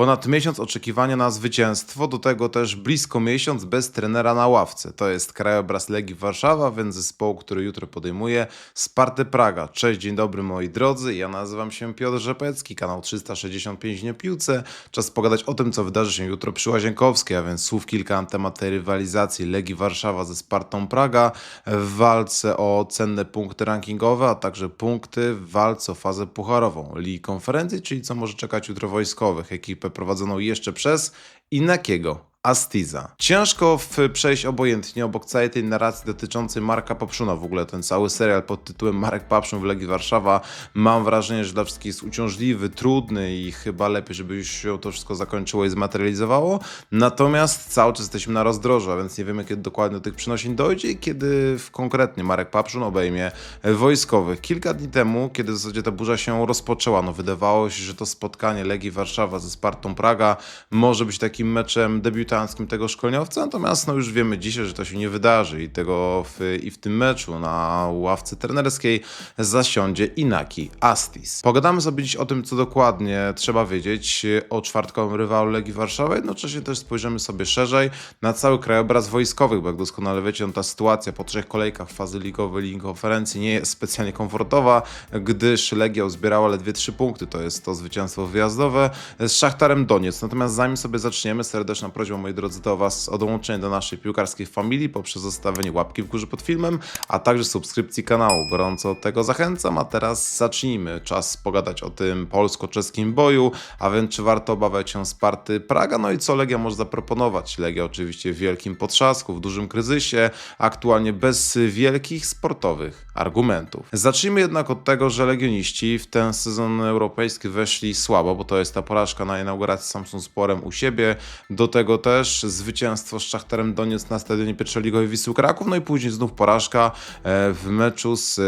Ponad miesiąc oczekiwania na zwycięstwo, do tego też blisko miesiąc bez trenera na ławce. To jest krajobraz Legii Warszawa, więc zespołu, który jutro podejmuje Spartę Praga. Cześć, dzień dobry moi drodzy, ja nazywam się Piotr Rzepecki, kanał 365 Dni o Piłce. Czas pogadać o tym, co wydarzy się jutro przy Łazienkowskiej, a więc słów kilka na temat tej rywalizacji Legii Warszawa ze Spartą Praga w walce o cenne punkty rankingowe, a także punkty w walce o fazę pucharową Ligi Konferencji, czyli co może czekać jutro wojskowych, ekipę prowadzoną jeszcze przez Inakiego. Astiza. Ciężko przejść obojętnie obok całej tej narracji dotyczącej Marka Papszuna. W ogóle ten cały serial pod tytułem Marek Papszun w Legii Warszawa mam wrażenie, że dla wszystkich jest uciążliwy, trudny i chyba lepiej, żeby już się to wszystko zakończyło i zmaterializowało. Natomiast cały czas jesteśmy na rozdrożu, więc nie wiemy kiedy dokładnie do tych przynosień dojdzie i kiedy konkretnie Marek Papszun obejmie wojskowych. Kilka dni temu, kiedy w zasadzie ta burza się rozpoczęła, no wydawało się, że to spotkanie Legii Warszawa ze Spartą Praga może być takim meczem debiutanckim tego szkoleniowca, natomiast no już wiemy dzisiaj, że to się nie wydarzy i tego w, i w tym meczu na ławce trenerskiej zasiądzie Inaki Astis. Pogadamy sobie dziś o tym, co dokładnie trzeba wiedzieć o czwartkowym rywalu Legii Warszawa, jednocześnie też spojrzymy sobie szerzej na cały krajobraz wojskowych, bo jak doskonale wiecie, no ta sytuacja po trzech kolejkach fazy ligowej Ligi Konferencji nie jest specjalnie komfortowa, gdyż Legia uzbierała ledwie trzy punkty, to jest to zwycięstwo wyjazdowe z Szachtarem Doniec. Natomiast zanim sobie zaczniemy, serdeczna prośba moi drodzy do Was o dołączenie do naszej piłkarskiej familii poprzez zostawienie łapki w górze pod filmem, a także subskrypcji kanału. Gorąco tego zachęcam, a teraz zacznijmy. Czas pogadać o tym polsko-czeskim boju, a więc czy warto obawiać się Sparty Praga, no i co Legia może zaproponować. Legia oczywiście w wielkim potrzasku, w dużym kryzysie, aktualnie bez wielkich sportowych argumentów. Zacznijmy jednak od tego, że legioniści w ten sezon europejski weszli słabo, bo to jest ta porażka na inauguracji Samsung Sporem u siebie, do tego też zwycięstwo z Szachtarem Doniec na stadionie pierwszoligowej Wisły Kraków, no i później znów porażka e, w meczu z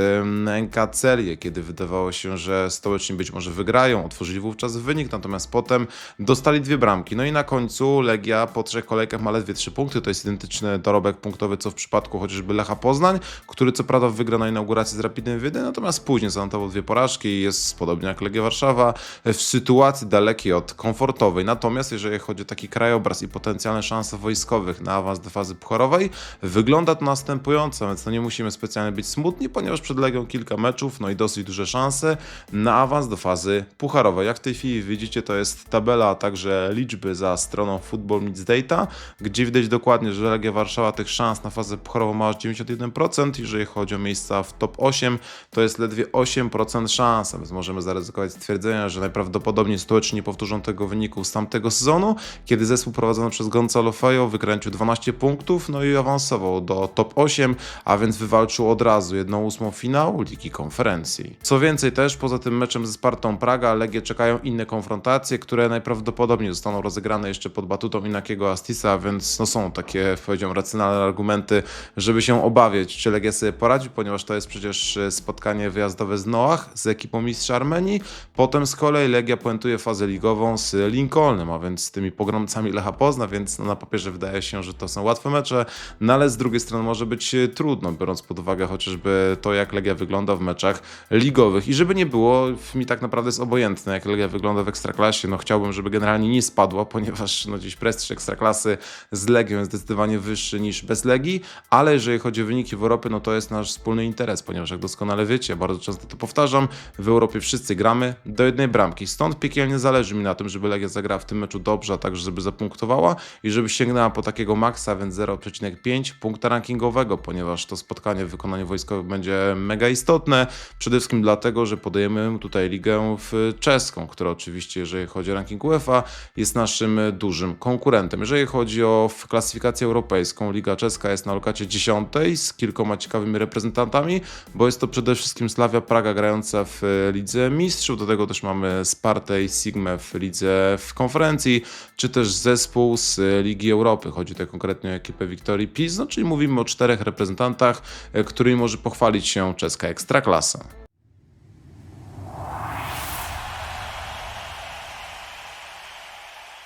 NK Celię, kiedy wydawało się, że stołeczni być może wygrają, otworzyli wówczas wynik, natomiast potem dostali dwie bramki. No i na końcu Legia po trzech kolejkach ma ledwie trzy punkty, to jest identyczny dorobek punktowy co w przypadku chociażby Lecha Poznań, który co prawda wygra na inauguracji z Rapidem Wiedeń, natomiast później zanotował dwie porażki i jest podobnie jak Legia Warszawa w sytuacji dalekiej od komfortowej. Natomiast jeżeli chodzi o taki krajobraz i potencjalne szanse wojskowych na awans do fazy pucharowej, wygląda to następująco, więc no nie musimy specjalnie być smutni, ponieważ przed Legią kilka meczów, no i dosyć duże szanse na awans do fazy pucharowej. Jak w tej chwili widzicie, to jest tabela, a także liczby za stroną Football Meets Data, gdzie widać dokładnie, że Legia Warszawa tych szans na fazę pucharową ma aż 91%, jeżeli chodzi o miejsca w top 8, to jest ledwie 8% szans, więc możemy zaryzykować stwierdzenia, że najprawdopodobniej stołeczni nie powtórzą tego wyniku z tamtego sezonu, kiedy zespół prowadzony przez Gonzalo Fejo wykręcił 12 punktów, no i awansował do top 8, a więc wywalczył od razu 1-8 finału Ligi Konferencji. Co więcej też, poza tym meczem ze Spartą Praga, Legie czekają inne konfrontacje, które najprawdopodobniej zostaną rozegrane jeszcze pod batutą Inakiego Astisa, więc no są takie, powiedziałem, racjonalne argumenty, żeby się obawiać, czy Legia sobie poradzi, ponieważ to jest przecież spotkanie wyjazdowe z Noach, z ekipą mistrza Armenii. Potem z kolei Legia puentuje fazę ligową z Lincolnem, a więc z tymi pogromcami Lecha Pozna, więc no na papierze wydaje się, że to są łatwe mecze, no ale z drugiej strony może być trudno, biorąc pod uwagę chociażby to, jak Legia wygląda w meczach ligowych. I żeby nie było, mi tak naprawdę jest obojętne, jak Legia wygląda w Ekstraklasie. No chciałbym, żeby generalnie nie spadła, ponieważ no dziś prestiż Ekstraklasy z Legią jest zdecydowanie wyższy niż bez Legii, ale jeżeli chodzi o wyniki w Europie, no to jest nasz wspólny interes, ponieważ jak doskonale wiecie, bardzo często to powtarzam, w Europie wszyscy gramy do jednej bramki. Stąd piekielnie zależy mi na tym, żeby Legia zagrała w tym meczu dobrze, a także żeby zapunktowała i żeby sięgnęła po takiego maksa, więc 0,5 punkta rankingowego, ponieważ to spotkanie w wykonaniu wojskowym będzie mega istotne. Przede wszystkim dlatego, że podejmiemy tutaj ligę w czeską, która oczywiście, jeżeli chodzi o ranking UEFA, jest naszym dużym konkurentem. Jeżeli chodzi o klasyfikację europejską, Liga Czeska jest na lokacie 10 z kilkoma ciekawymi reprezentantami, bo jest to przede wszystkim Slavia Praga grająca w Lidze Mistrzów, do tego też mamy Spartę i Sigmę w Lidze w konferencji, czy też zespół z Ligi Europy. Chodzi tutaj konkretnie o ekipę Wiktorii Pizno, czyli mówimy o czterech reprezentantach, e, którymi może pochwalić się czeska ekstraklasa.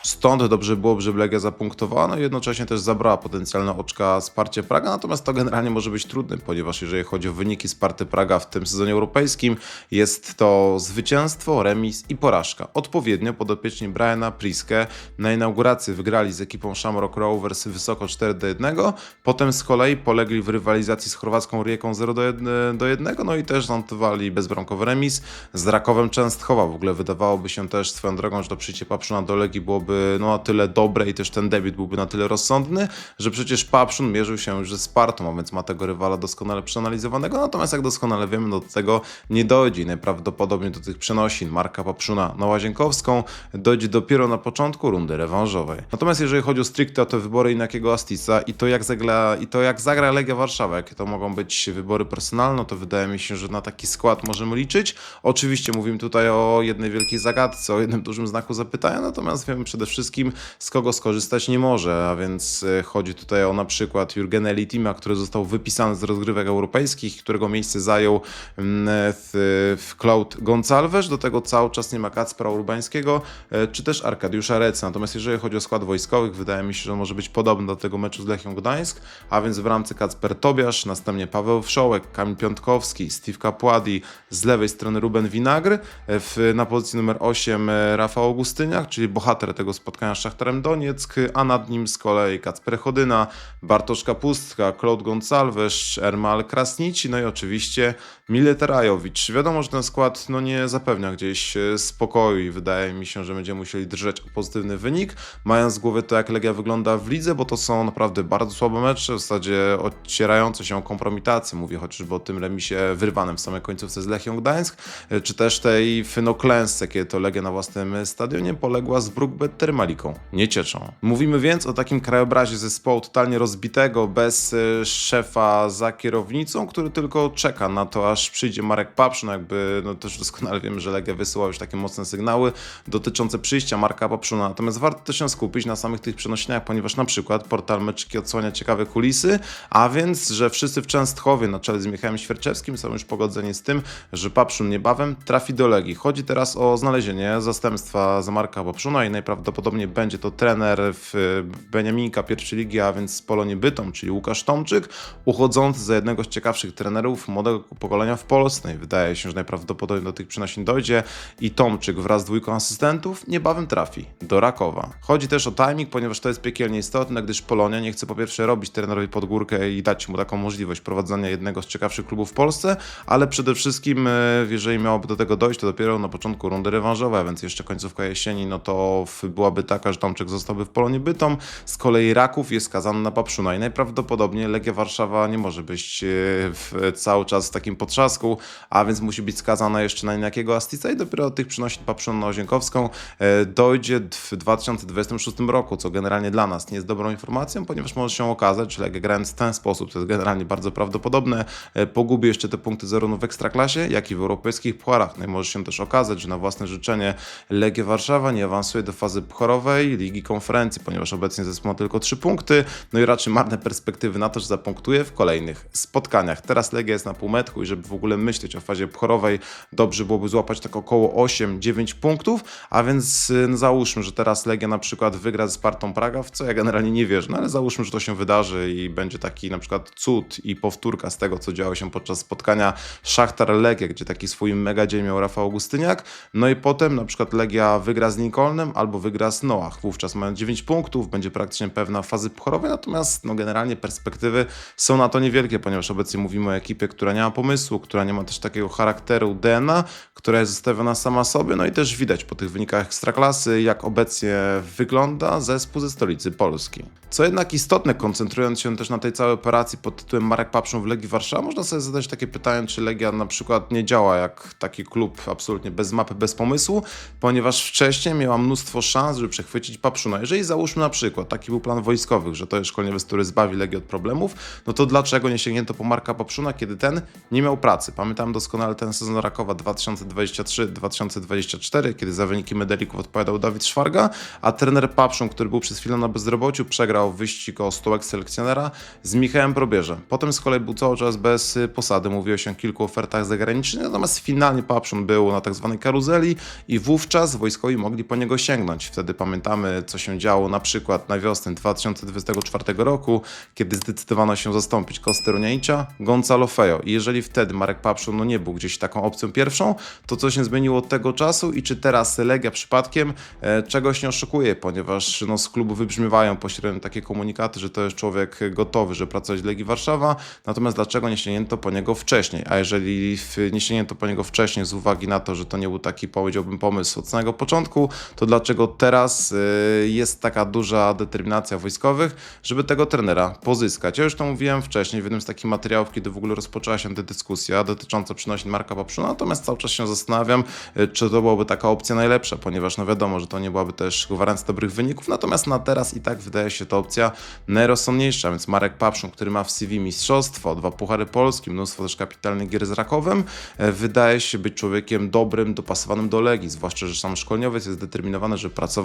Stąd dobrze byłoby, żeby Legia zapunktowała, no i jednocześnie też zabrała potencjalne oczka Sparcie Praga, natomiast to generalnie może być trudne, ponieważ jeżeli chodzi o wyniki Sparty Praga w tym sezonie europejskim, jest to zwycięstwo, remis i porażka. Odpowiednio podopieczni Briana Priskę na inauguracji wygrali z ekipą Shamrock Rovers wysoko 4 do 1, potem z kolei polegli w rywalizacji z chorwacką Rijeką 0 do 1, do 1 no i też zanotowali bezbramkowy remis z Rakowem Częstochowa. W ogóle wydawałoby się też swoją drogą, że to przyjście Papszuna do Legii byłoby no, na tyle dobre i też ten debiut byłby na tyle rozsądny, że przecież Papszun mierzył się już ze Spartą, a więc ma tego rywala doskonale przeanalizowanego, natomiast jak doskonale wiemy, no, do tego nie dojdzie najprawdopodobniej do tych przenosin Marka Papszuna na Łazienkowską dojdzie dopiero na początku rundy rewanżowej. Natomiast jeżeli chodzi o stricte o te wybory Inakiego Astisa i to jak zagra, i to jak zagra Legia Warszawa, jakie to mogą być wybory personalne, to wydaje mi się, że na taki skład możemy liczyć. Oczywiście mówimy tutaj o jednej wielkiej zagadce, o jednym dużym znaku zapytania, natomiast wiemy przede wszystkim z kogo skorzystać nie może, a więc e, chodzi tutaj o na przykład Jurgena Litima, który został wypisany z rozgrywek europejskich, którego miejsce zajął mm, w, w Cloud Gonçalves, do tego cały czas nie ma Kacpra Urbańskiego, e, czy też Arkadiusza Reca. Natomiast jeżeli chodzi o skład wojskowych, wydaje mi się, że on może być podobny do tego meczu z Lechią Gdańsk, a więc w ramce Kacper Tobiasz, następnie Paweł Wszołek, Kamil Piątkowski, Steve Kapładi, z lewej strony Ruben Winagr, e, w, na pozycji numer 8 e, Rafał Augustyniak, czyli bohater tego spotkania z Szachtarem Donieck, a nad nim z kolei Kacper Chodyna, Bartosz Kapustka, Claude Gonçalves, Ermal Krasnici, no i oczywiście Mileter Ajowicz. Wiadomo, że ten skład no, nie zapewnia gdzieś e, spokoju i wydaje mi się, że będziemy musieli drżeć o pozytywny wynik, mając z głowy to, jak Legia wygląda w lidze, bo to są naprawdę bardzo słabe mecze, w zasadzie odcierające się o kompromitację. Mówię chociażby o tym remisie wyrwanym w samej końcówce z Lechią Gdańsk, e, czy też tej fynoklęsce, kiedy to Legia na własnym stadionie poległa z Brookbet Termaliką. Nie cieczą. Mówimy więc o takim krajobrazie zespołu totalnie rozbitego, bez e, szefa za kierownicą, który tylko czeka na to, aż przyjdzie Marek Papszun, jakby no też doskonale wiemy, że Legia wysyła już takie mocne sygnały dotyczące przyjścia Marka Papszuna. Natomiast warto też się skupić na samych tych przenośniach, ponieważ na przykład portal Meczki odsłania ciekawe kulisy, a więc, że wszyscy w Częstchowie na czele z Michałem Świerczewskim są już pogodzeni z tym, że Papszun niebawem trafi do Legii. Chodzi teraz o znalezienie zastępstwa za Marka Papszuna i najprawdopodobniej będzie to trener w Beniaminka pierwszej ligi, a więc z Polonii Bytom, czyli Łukasz Tomczyk, uchodzący za jednego z ciekawszych trenerów młodego pokolenia w Polsce. Wydaje się, że najprawdopodobniej do tych przenosin dojdzie i Tomczyk wraz z dwójką asystentów niebawem trafi do Rakowa. Chodzi też o timing, ponieważ to jest piekielnie istotne, gdyż Polonia nie chce po pierwsze robić trenerowi pod górkę i dać mu taką możliwość prowadzenia jednego z ciekawszych klubów w Polsce, ale przede wszystkim, e, jeżeli miałoby do tego dojść, to dopiero na początku rundy rewanżowej, więc jeszcze końcówka jesieni, no to w- byłaby taka, że Tomczyk zostałby w Polonii Bytom, z kolei Raków jest skazany na Papszuna i najprawdopodobniej Legia Warszawa nie może być e, w, cały czas w takim potrzasku, a więc musi być skazana jeszcze na inakiego Astica i dopiero od tych przynosi Papszuna na Ozienkowską e, dojdzie w 2026 roku, co generalnie dla nas nie jest dobrą informacją, ponieważ może się okazać, że Legia grając w ten sposób, to jest generalnie bardzo prawdopodobne, e, pogubi jeszcze te punkty zarówno w Ekstraklasie, jak i w europejskich pucharach. No i może się też okazać, że na własne życzenie Legia Warszawa nie awansuje do fazy pucharowej Ligi Konferencji, ponieważ obecnie zespół ma tylko 3 punkty, no i raczej marne perspektywy na to, że zapunktuje w kolejnych spotkaniach. Teraz Legia jest na półmetku i żeby w ogóle myśleć o fazie pucharowej, dobrze byłoby złapać tak około 8-9 punktów, a więc y, no załóżmy, że teraz Legia na przykład wygra z Spartą Praga, w co ja generalnie nie wierzę, no ale załóżmy, że to się wydarzy i będzie taki na przykład cud i powtórka z tego, co działo się podczas spotkania Szachtar-Legia, gdzie taki swój mega dzień miał Rafał Augustyniak, no i potem na przykład Legia wygra z Lincolnem albo wygra z Noach, wówczas mając 9 punktów, będzie praktycznie pewna fazy pucharowej, natomiast no generalnie perspektywy są na to niewielkie, ponieważ obecnie mówimy o ekipie, która nie ma pomysłu, która nie ma też takiego charakteru DNA, która jest zostawiona sama sobie, no i też widać po tych wynikach ekstraklasy, jak obecnie wygląda zespół ze stolicy Polski. Co jednak istotne, koncentrując się też na tej całej operacji pod tytułem Marek Papszun w Legii Warszawa, można sobie zadać takie pytanie, czy Legia na przykład nie działa jak taki klub absolutnie bez mapy, bez pomysłu, ponieważ wcześniej miała mnóstwo szans, żeby przechwycić Papszuna. Jeżeli załóżmy na przykład, taki był plan wojskowych, że to jest szkoleniowiec, który zbawi Legię od problemów, no to dlaczego nie sięgnięto po Marka Papszuna, kiedy ten nie miał pracy? Pamiętam doskonale ten sezon Rakowa 2023-2024, kiedy za wyniki medalików odpowiadał Dawid Szwarga, a trener Papszun, który był przez chwilę na bezrobociu, przegrał wyścig o stołek selekcjonera z Michałem Probierzem. Potem z kolei był cały czas bez y, posady, mówiło się o kilku ofertach zagranicznych, natomiast finalnie Papszun był na tak zwanej karuzeli i wówczas wojskowi mogli po niego sięgnąć. Wtedy pamiętamy, co się działo na przykład na wiosnę 2024 roku, kiedy zdecydowano się zastąpić Kosterunianicza Gonzalo Fejo. I jeżeli wtedy Marek Papszun no nie był gdzieś taką opcją pierwszą, to co się zmieniło od tego czasu i czy teraz Legia przypadkiem e, czegoś nie oszukuje, ponieważ no, z klubu wybrzmiewają pośrednio takie komunikaty, że to jest człowiek gotowy, że pracować w Legii Warszawa, natomiast dlaczego nie sięgnięto po niego wcześniej? A jeżeli nie sięgnięto po niego wcześniej z uwagi na to, że to nie był taki, powiedziałbym, pomysł od samego początku, to dlaczego teraz y, jest taka duża determinacja wojskowych, żeby tego trenera pozyskać? Ja już to mówiłem wcześniej w jednym z takich materiałów, kiedy w ogóle rozpoczęła się ta dyskusja dotycząca przynosin Marka Papszuna, natomiast cały czas się zastanawiam, y, czy to byłaby taka opcja najlepsza, ponieważ no wiadomo, że to nie byłaby też gwarancja dobrych wyników, natomiast na teraz i tak wydaje się to opcja najrozsądniejsza, więc Marek Papszun, który ma w CV mistrzostwo, dwa puchary polskie, mnóstwo też kapitalnych gier z Rakowem, e, wydaje się być człowiekiem dobrym, dopasowanym do Legii, zwłaszcza, że sam szkoleniowiec jest zdeterminowany, żeby pracować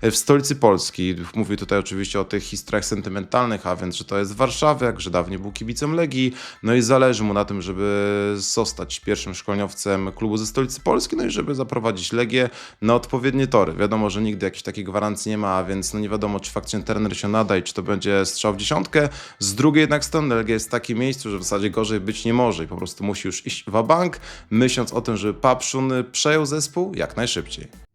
e, w stolicy Polski. Mówię tutaj oczywiście o tych historiach sentymentalnych, a więc, że to jest Warszawiak, że dawniej był kibicem Legii, no i zależy mu na tym, żeby zostać pierwszym szkoleniowcem klubu ze stolicy Polski, no i żeby zaprowadzić Legię na odpowiednie tory. Wiadomo, że nigdy jakiejś takiej gwarancji nie ma, a więc no nie wiadomo, czy faktycznie trener się nada i czy to będzie strzał w dziesiątkę. Z drugiej jednak strony Legia jest w takim miejscu, że w zasadzie gorzej być nie może i po prostu musi już iść w bank, myśląc o tym, żeby Papszun przejął zespół jak najszybciej.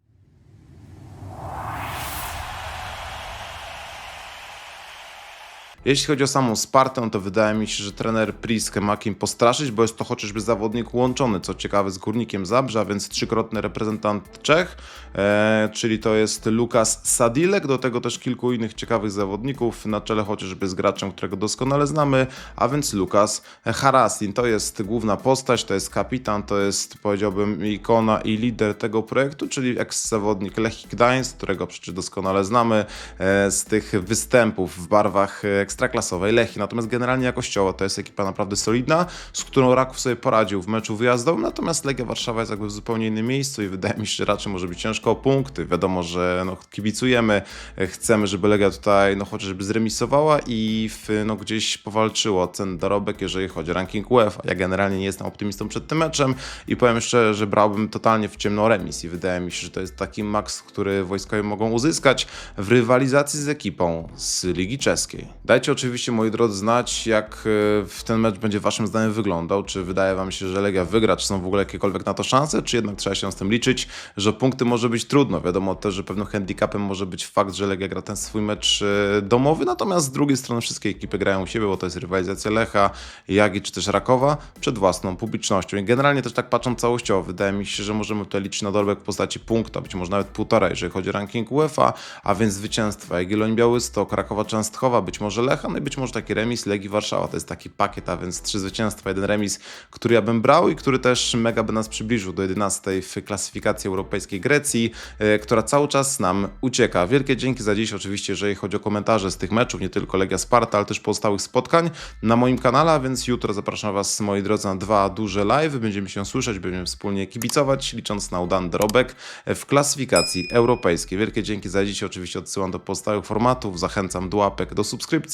Jeśli chodzi o samą Spartę, to wydaje mi się, że trener Priske ma kim postraszyć, bo jest to chociażby zawodnik łączony, co ciekawe, z Górnikiem Zabrze, a więc trzykrotny reprezentant Czech, e, czyli to jest Lukas Sadilek, do tego też kilku innych ciekawych zawodników, na czele chociażby z graczem, którego doskonale znamy, a więc Lukas Haraslin. To jest główna postać, to jest kapitan, to jest powiedziałbym ikona i lider tego projektu, czyli eks-zawodnik Lechii Gdańsk, którego przecież doskonale znamy e, z tych występów w barwach e, ekstraklasowej Lechii. Natomiast generalnie jakościowo to jest ekipa naprawdę solidna, z którą Raków sobie poradził w meczu wyjazdowym, natomiast Legia Warszawa jest jakby w zupełnie innym miejscu i wydaje mi się, że raczej może być ciężko o punkty. Wiadomo, że no, kibicujemy, e, chcemy, żeby Legia tutaj no, chociażby zremisowała i w, no, gdzieś powalczyło o ten dorobek, jeżeli chodzi o ranking UEFA. Ja generalnie nie jestem optymistą przed tym meczem i powiem szczerze, że brałbym totalnie w ciemno remis i wydaje mi się, że to jest taki maks, który wojskowi mogą uzyskać w rywalizacji z ekipą z Ligi Czeskiej. Dajcie oczywiście, moi drodzy, znać, jak e, w ten mecz będzie waszym zdaniem wyglądał. Czy wydaje wam się, że Legia wygra, czy są w ogóle jakiekolwiek na to szanse, czy jednak trzeba się z tym liczyć, że punkty może być trudno. Wiadomo też, że pewnym handicapem może być fakt, że Legia gra ten swój mecz e, domowy, natomiast z drugiej strony wszystkie ekipy grają u siebie, bo to jest rywalizacja Lecha, Jagi czy też Rakowa przed własną publicznością. I generalnie też tak patrząc całościowo, wydaje mi się, że możemy tutaj liczyć na dorobek w postaci punkta, być może nawet półtora, jeżeli chodzi o ranking UEFA, a więc zwycięstwa Jagielloń Białystok, Krakowa Częstochowa, być może Lecha, no i być może taki remis Legii Warszawa. To jest taki pakiet, a więc trzy zwycięstwa, jeden remis, który ja bym brał i który też mega by nas przybliżył do 11 w klasyfikacji europejskiej Grecji, e, która cały czas nam ucieka. Wielkie dzięki za dziś, oczywiście, jeżeli chodzi o komentarze z tych meczów, nie tylko Legia Sparta, ale też pozostałych spotkań na moim kanale, więc jutro zapraszam Was, moi drodzy, na dwa duże live. Będziemy się słyszeć, będziemy wspólnie kibicować, licząc na udany dorobek w klasyfikacji europejskiej. Wielkie dzięki za dziś, oczywiście odsyłam do pozostałych formatów, zachęcam do łapek, do